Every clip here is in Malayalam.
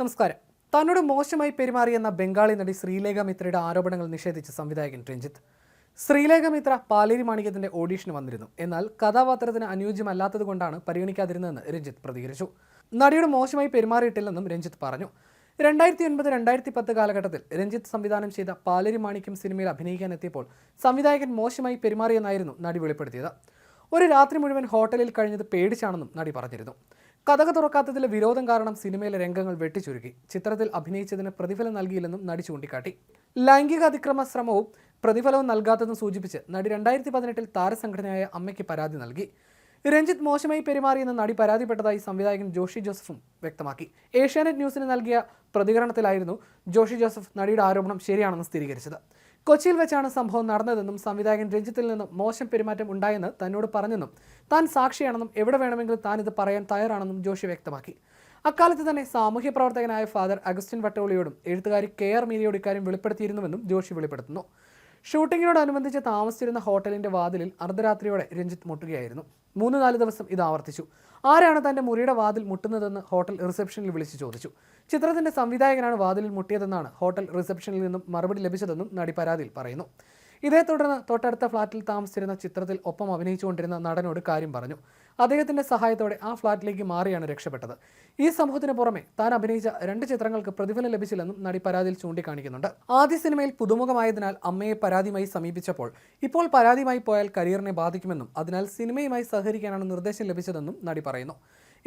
നമസ്കാരം. തന്നോട് മോശമായി പെരുമാറിയെന്ന ബംഗാളി നടി ശ്രീലേഖ മിത്രയുടെ ആരോപണങ്ങൾ നിഷേധിച്ച സംവിധായകൻ രഞ്ജിത്ത്. ശ്രീലേഖ മിത്ര പാലേരി മാണികത്തിന്റെ ഓഡീഷന് വന്നിരുന്നു. എന്നാൽ കഥാപാത്രത്തിന് അനുയോജ്യമല്ലാത്തതുകൊണ്ടാണ് പരിഗണിക്കാതിരുന്നതെന്ന് രഞ്ജിത്ത് പ്രതികരിച്ചു. നടിയോട് മോശമായി പെരുമാറിയിട്ടില്ലെന്നും രഞ്ജിത്ത് പറഞ്ഞു. രണ്ടായിരത്തി ഒൻപത് രണ്ടായിരത്തി പത്ത് കാലഘട്ടത്തിൽ രഞ്ജിത്ത് സംവിധാനം ചെയ്ത പാലേരി മാണിക്യം സിനിമയിൽ അഭിനയിക്കാൻ എത്തിയപ്പോൾ സംവിധായകൻ മോശമായി പെരുമാറിയെന്നായിരുന്നു നടി വെളിപ്പെടുത്തിയത്. ഒരു രാത്രി മുഴുവൻ ഹോട്ടലിൽ കഴിഞ്ഞത് പേടിച്ചാണെന്നും നടി പറഞ്ഞിരുന്നു. കഥക തുറക്കാത്തതിലെ വിരോധം കാരണം സിനിമയിലെ രംഗങ്ങൾ വെട്ടിച്ചുരുക്കി. ചിത്രത്തിൽ അഭിനയിച്ചതിന് പ്രതിഫലം നൽകിയില്ലെന്നും നടി ചൂണ്ടിക്കാട്ടി. ലൈംഗിക അതിക്രമ ശ്രമവും പ്രതിഫലവും നൽകാത്തതും സൂചിപ്പിച്ച് നടി രണ്ടായിരത്തി പതിനെട്ടിൽ താരസംഘടനയായ അമ്മയ്ക്ക് പരാതി നൽകി. രഞ്ജിത്ത് മോശമായി പെരുമാറിയെന്ന് നടി പരാതിപ്പെട്ടതായി സംവിധായകൻ ജോഷി ജോസഫും വ്യക്തമാക്കി. ഏഷ്യാനെറ്റ് ന്യൂസിന് നൽകിയ പ്രതികരണത്തിലായിരുന്നു ജോഷി ജോസഫ് നടിയുടെ ആരോപണം ശരിയാണെന്ന് സ്ഥിരീകരിച്ചത്. കൊച്ചിയിൽ വെച്ചാണ് സംഭവം നടന്നതെന്നും സംവിധായകൻ രഞ്ജിത്തിൽ നിന്നും മോശം പെരുമാറ്റം ഉണ്ടായെന്ന് തന്നോട് പറഞ്ഞെന്നും താൻ സാക്ഷിയാണെന്നും എവിടെ വേണമെങ്കിലും താൻ ഇത് പറയാൻ തയ്യാറാണെന്നും ജോഷി വ്യക്തമാക്കി. അക്കാലത്ത് തന്നെ സാമൂഹ്യ പ്രവർത്തകനായ ഫാദർ അഗസ്റ്റിൻ വട്ടോളിയോടും എഴുത്തുകാരി കെ ആർ മീരയോട് ഇക്കാര്യം വെളിപ്പെടുത്തിയിരുന്നുവെന്നും ജോഷി വെളിപ്പെടുത്തുന്നു. ഷൂട്ടിങ്ങിനോടനുബന്ധിച്ച് താമസിച്ചിരുന്ന ഹോട്ടലിന്റെ വാതിലിൽ അർദ്ധരാത്രിയോടെ രഞ്ജിത്ത് മുട്ടുകയായിരുന്നു. മൂന്ന് നാല് ദിവസം ഇത് ആവർത്തിച്ചു. ആരാണ് തന്റെ മുറിയുടെ വാതിൽ മുട്ടുന്നതെന്ന് ഹോട്ടൽ റിസപ്ഷനിൽ വിളിച്ചു ചോദിച്ചു. ചിത്രത്തിന്റെ സംവിധായകനാണ് വാതിലിൽ മുട്ടിയതെന്നാണ് ഹോട്ടൽ റിസപ്ഷനിൽ നിന്നും മറുപടി ലഭിച്ചതെന്നും നടി പരാതിയിൽ പറയുന്നു. ഇതേ തുടർന്ന് തൊട്ടടുത്ത ഫ്ളാറ്റിൽ താമസിച്ചിരുന്ന ചിത്രത്തിൽ ഒപ്പം അഭിനയിച്ചുകൊണ്ടിരുന്ന നടനോട് കാര്യം പറഞ്ഞു. അദ്ദേഹത്തിന്റെ സഹായത്തോടെ ആ ഫ്ളാറ്റിലേക്ക് മാറിയാണ് രക്ഷപ്പെട്ടത്. ഈ സംഭവത്തിന് പുറമെ താൻ അഭിനയിച്ച രണ്ട് ചിത്രങ്ങൾക്ക് പ്രതിഫലം ലഭിച്ചില്ലെന്നും നടി പരാതിയിൽ ചൂണ്ടിക്കാണിക്കുന്നുണ്ട്. ആദ്യ സിനിമയിൽ പുതുമുഖമായതിനാൽ അമ്മയെ പരാതിയുമായി സമീപിച്ചപ്പോൾ ഇപ്പോൾ പരാതിയുമായി പോയാൽ കരിയറിനെ ബാധിക്കുമെന്നും അതിനാൽ സിനിമയുമായി സഹകരിക്കാനാണ് നിർദ്ദേശം ലഭിച്ചതെന്നും നടി പറയുന്നു.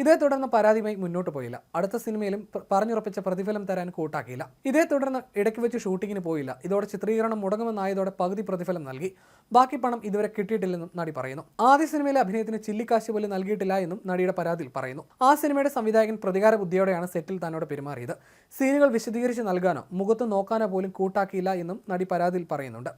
ഇതേ തുടർന്ന് പരാതിയുമായി മുന്നോട്ട് പോയില്ല. അടുത്ത സിനിമയിലും പറഞ്ഞുറപ്പിച്ച പ്രതിഫലം തരാൻ കൂട്ടാക്കിയില്ല. ഇതേ തുടർന്ന് ഇടയ്ക്ക് വെച്ച് ഷൂട്ടിങ്ങിന് പോയില്ല. ഇതോടെ ചിത്രീകരണം മുടങ്ങുമെന്നായതോടെ പകുതി പ്രതിഫലം നൽകി. ബാക്കി പണം ഇതുവരെ കിട്ടിയിട്ടില്ലെന്നും നടി പറയുന്നു. ആദ്യ സിനിമയിലെ അഭിനയത്തിന് ചില്ലിക്കാശ് പോലും നൽകിയിട്ടില്ല എന്നും നടിയുടെ പരാതിയിൽ പറയുന്നു. ആ സിനിമയുടെ സംവിധായകൻ പ്രതികാര ബുദ്ധിയോടെയാണ് സെറ്റിൽ തന്നോട് പെരുമാറിയത്. സീനുകൾ വിശദീകരിച്ച് നൽകാനോ മുഖത്ത് നോക്കാനോ പോലും കൂട്ടാക്കിയില്ല എന്നും നടി പരാതിയിൽ പറയുന്നുണ്ട്.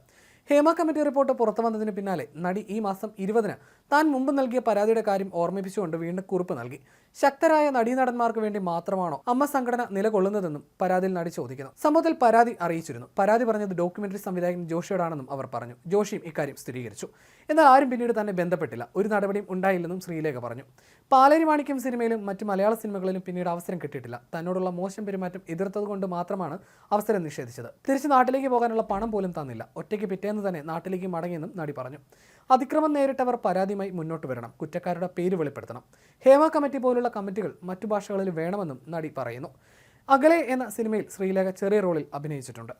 ഹേമ കമ്മിറ്റി റിപ്പോർട്ട് പുറത്തു വന്നതിന് പിന്നാലെ നടി ഈ മാസം ഇരുപതിന് താൻ മുമ്പ് നൽകിയ പരാതിയുടെ കാര്യം ഓർമ്മിപ്പിച്ചുകൊണ്ട് വീണ്ടും കുറിപ്പ് നൽകി. ശക്തരായ നടീനടന്മാർക്ക് വേണ്ടി മാത്രമാണോ അമ്മ സംഘടന നിലകൊള്ളുന്നതെന്നും പരാതിയിൽ നടി ചോദിക്കുന്നു. സംഭവത്തിൽ പരാതി അറിയിച്ചിരുന്നു. പരാതി പറഞ്ഞത് ഡോക്യുമെന്ററി സംവിധായകൻ ജോഷിയോടാണെന്നും അവർ പറഞ്ഞു. ജോഷിയും ഇക്കാര്യം സ്ഥിരീകരിച്ചു. എന്നാൽ ആരും പിന്നീട് തന്നെ ബന്ധപ്പെട്ടില്ല. ഒരു നടപടിയും ഉണ്ടായില്ലെന്നും ശ്രീലേഖ പറഞ്ഞു. പാലേരി മാണിക്യം സിനിമയിലും മറ്റ് മലയാള സിനിമകളിലും പിന്നീട് അവസരം കിട്ടിയിട്ടില്ല. തന്നോടുള്ള മോശം പെരുമാറ്റം എതിർത്തത് കൊണ്ട് മാത്രമാണ് അവസരം നിഷേധിച്ചത്. തിരിച്ച് നാട്ടിലേക്ക് പോകാനുള്ള പണം പോലും തന്നില്ല. ഒറ്റയ്ക്ക് പിറ്റേന്ന് തന്നെ നാട്ടിലേക്ക് മടങ്ങിയെന്നും നടി പറഞ്ഞു. അതിക്രമം നേരിട്ടവർ പരാതിയുമായി മുന്നോട്ട് വരണം കുറ്റക്കാരുടെ പേര് വെളിപ്പെടുത്തണം. ഹേമ കമ്മിറ്റി പോലുള്ള കമ്മിറ്റികൾ മറ്റു ഭാഷകളിൽ വേണമെന്നും നടി പറയുന്നു. അകലെ എന്ന സിനിമയിൽ ശ്രീലേഖ ചെറിയ റോളിൽ അഭിനയിച്ചിട്ടുണ്ട്.